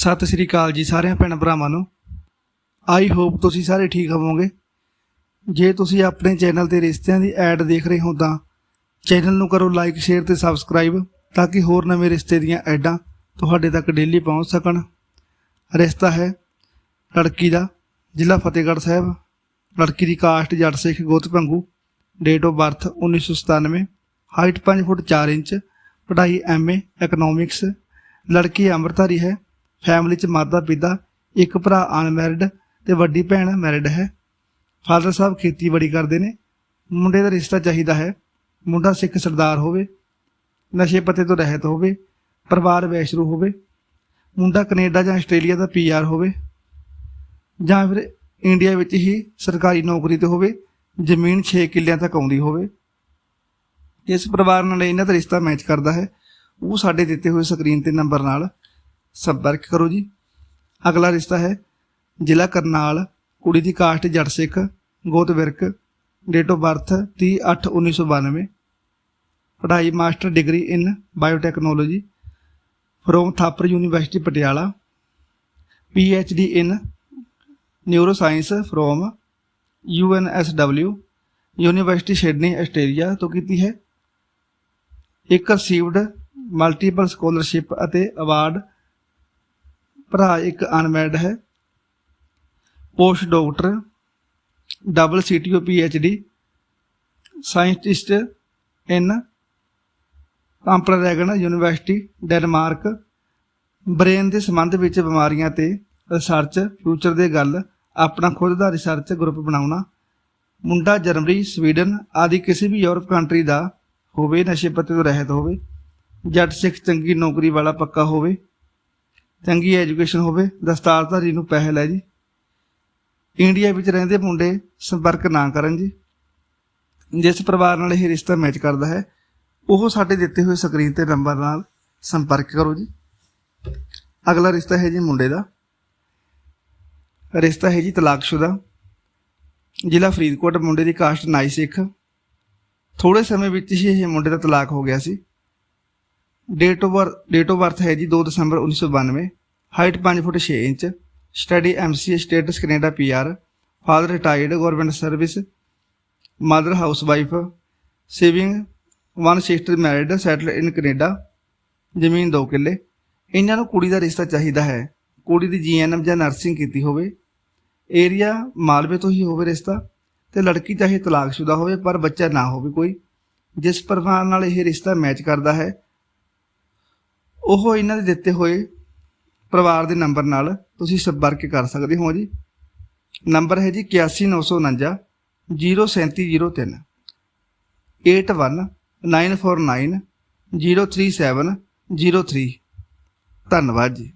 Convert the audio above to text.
ਸਤਿ ਸ੍ਰੀ ਅਕਾਲ ਜੀ ਸਾਰਿਆਂ ਭੈਣ ਭਰਾਵਾਂ ਨੂੰ। ਆਈ ਹੋਪ ਤੁਸੀਂ ਸਾਰੇ ਠੀਕ ਹੋਵੋਗੇ। ਜੇ ਤੁਸੀਂ ਆਪਣੇ ਚੈਨਲ ਤੇ ਰਿਸ਼ਤਿਆਂ ਦੀ ਐਡ ਦੇਖ ਰਹੇ ਹੋ ਤਾਂ ਚੈਨਲ ਨੂੰ ਕਰੋ ਲਾਈਕ, ਸ਼ੇਅਰ ਤੇ ਸਬਸਕ੍ਰਾਈਬ ਤਾਂ ਕਿ ਹੋਰ ਨਵੇਂ ਰਿਸ਼ਤੇ ਦੀਆਂ ਐਡਾਂ ਤੁਹਾਡੇ ਤੱਕ ਡੇਲੀ ਪਹੁੰਚ ਸਕਣ। ਰਿਸ਼ਤਾ ਹੈ ਲੜਕੀ ਦਾ, ਜ਼ਿਲ੍ਹਾ ਫਤਿਹਗੜ੍ਹ ਸਾਹਿਬ। ਲੜਕੀ ਦੀ ਕਾਸਟ ਜੱਟ ਸਿੱਖ ਗੋਤ Bhangu. Date of birth 1997 height 5 foot 4 inch, ਪੜ੍ਹਾਈ ਐਮਏ ਇਕਨੋਮਿਕਸ ਲੜਕੀ ਅੰਮ੍ਰਿਤਧਾਰੀ ਹੈ। ਫੈਮਿਲੀ ਚ ਮਾਤਾ ਪਿਤਾ, ਇੱਕ ਭਰਾ ਅਨਮੈਰਿਡ ਤੇ ਵੱਡੀ ਭੈਣ ਮੈਰਿਡ ਹੈ। ਫਾਦਰ ਸਾਹਿਬ ਖੇਤੀਬਾੜੀ ਕਰਦੇ ਨੇ। ਮੁੰਡੇ ਦਾ ਰਿਸ਼ਤਾ ਚਾਹੀਦਾ ਹੈ। ਮੁੰਡਾ ਸਿੱਖ ਸਰਦਾਰ ਹੋਵੇ, ਨਸ਼ੇ ਪੱਤੇ ਤੋਂ ਰਹਿਤ ਹੋਵੇ, ਪਰਿਵਾਰ ਵੈਸ਼ਰੂ ਹੋਵੇ, ਮੁੰਡਾ ਕੈਨੇਡਾ ਜਾਂ ਆਸਟ੍ਰੇਲੀਆ ਦਾ ਪੀਆਰ ਹੋਵੇ, ਜਾਂ ਫਿਰ ਇੰਡੀਆ ਵਿੱਚ ਹੀ ਸਰਕਾਰੀ ਨੌਕਰੀ ਤੇ ਹੋਵੇ, ਜ਼ਮੀਨ 6 ਕਿੱਲਿਆਂ ਤੱਕ ਆਉਂਦੀ ਹੋਵੇ। ਇਸ ਪਰਿਵਾਰ ਨਾਲ ਇਹਨਾਂ ਦਾ ਰਿਸ਼ਤਾ ਮੈਚ ਕਰਦਾ ਹੈ। ਉਹ ਸਾਡੇ ਦਿੱਤੇ ਹੋਏ ਸਕਰੀਨ ਤੇ ਨੰਬਰ ਨਾਲ ਸੰਪਰਕ ਕਰੋ ਜੀ। ਅਗਲਾ ਰਿਸ਼ਤਾ ਹੈ ਜ਼ਿਲ੍ਹਾ ਕਰਨਾਲ, ਕੁੜੀ ਦੀ ਕਾਸਟ ਜੱਟ ਸਿੱਖ ਗੋਤ ਵਿਰਕ ਡੇਟ ਆਫ ਬਰਥ 30/8/1992 ਪੜ੍ਹਾਈ master degree in biotechnology from Thapar university Patiala P H D in neuroscience from U N S UNSW university Sydney Australia ਤੋਂ ਕੀਤੀ ਹੈ। ਇੱਕ ਰਸੀਵਡ ਮਲਟੀਪਲ ਸਕਾਲਰਸ਼ਿਪ ਅਤੇ ਅਵਾਰਡ ਭਰਾ ਇੱਕ ਅਨਮੈਰਿਡ ਹੈ। Post doctor double CTO D scientist in Copenhagen university Denmark brain ਦੇ ਸੰਬੰਧ ਵਿੱਚ ਬਿਮਾਰੀਆਂ ਤੇ ਰਿਸਰਚ ਫਿਊਚਰ ਦੇ ਗੱਲ, ਆਪਣਾ ਖੁਦ ਦਾ ਰਿਸਰਚ ਗਰੁੱਪ ਬਣਾਉਣਾ। ਮੁੰਡਾ ਜਰਮਨੀ ਸਵੀਡਨ ਆਦਿ ਕਿਸੇ ਵੀ ਯੂਰਪ ਕੰਟਰੀ ਦਾ ਹੋਵੇ, ਨਸ਼ੇ ਪੱਤੇ ਤੋਂ ਰਹਿਤ ਹੋਵੇ, ਜੱਟ ਸਿੱਖ ਚੰਗੀ ਨੌਕਰੀ ਵਾਲਾ ਪੱਕਾ ਹੋਵੇ। ਚੰਗੀ ਐਜੂਕੇਸ਼ਨ ਹੋਵੇ, ਦਸਤਾਰਧਾਰੀ ਨੂੰ ਪਹਿਲ ਹੈ ਜੀ। ਇੰਡੀਆ ਵਿੱਚ ਰਹਿੰਦੇ ਮੁੰਡੇ ਸੰਪਰਕ ਨਾ ਕਰਨ ਜੀ। ਜਿਸ ਪਰਿਵਾਰ ਨਾਲ ਇਹ ਰਿਸ਼ਤਾ ਮੈਚ ਕਰਦਾ ਹੈ, ਉਹ ਸਾਡੇ ਦਿੱਤੇ ਹੋਏ ਸਕਰੀਨ ਤੇ ਨੰਬਰ ਨਾਲ ਸੰਪਰਕ ਕਰੋ ਜੀ। ਅਗਲਾ ਰਿਸ਼ਤਾ ਹੈ ਜੀ ਮੁੰਡੇ ਦਾ। ਰਿਸ਼ਤਾ ਹੈ ਜੀ ਤਲਾਕਸ਼ੁਦਾ। ਜ਼ਿਲ੍ਹਾ ਫਰੀਦਕੋਟ ਮੁੰਡੇ ਦੀ ਕਾਸਟ ਨਾਈ ਸਿੱਖ। ਥੋੜੇ ਸਮੇਂ ਵਿੱਚ ਹੀ ਇਹ ਮੁੰਡੇ ਦਾ ਤਲਾਕ ਹੋ ਗਿਆ ਸੀ। Date of birth date of birth ਹੈ ਜੀ 2 ਦਸੰਬਰ 1992 height 5 foot 6 inch. Study MCA status Canada PR father retired government service mother housewife saving one sister married settle in Canada ਜ਼ਮੀਨ 2 ਕਿੱਲੇ। ਇਹਨਾਂ ਨੂੰ ਕੁੜੀ ਦਾ ਰਿਸ਼ਤਾ ਚਾਹੀਦਾ ਹੈ। ਕੁੜੀ ਦੀ ਜੀਐਨਐਮ ਜਾਂ ਨਰਸਿੰਗ ਕੀਤੀ ਹੋਵੇ। ਏਰੀਆ ਮਾਲਵੇ ਤੋਂ ਹੀ ਹੋਵੇ ਰਿਸ਼ਤਾ। ਤੇ ਲੜਕੀ ਚਾਹੇ ਤਲਾਕਸ਼ੁਦਾ ਹੋਵੇ, ਪਰ ਬੱਚਾ ਨਾ ਹੋਵੇ ਕੋਈ। ਜਿਸ ਪਰਿਵਾਰ ਨਾਲ ਇਹ ਰਿਸ਼ਤਾ ਮੈਚ ਕਰਦਾ ਹੈ ਉਹ ਇਹਨਾਂ ਦੇ ਦਿੱਤੇ ਹੋਏ ਪਰਿਵਾਰ ਦੇ ਨੰਬਰ ਨਾਲ ਤੁਸੀਂ ਸੰਪਰਕ ਕਰ ਸਕਦੇ ਹੋ ਜੀ। ਨੰਬਰ ਹੈ ਜੀ 81949 03703 81949 03703 ਧੰਨਵਾਦ ਜੀ।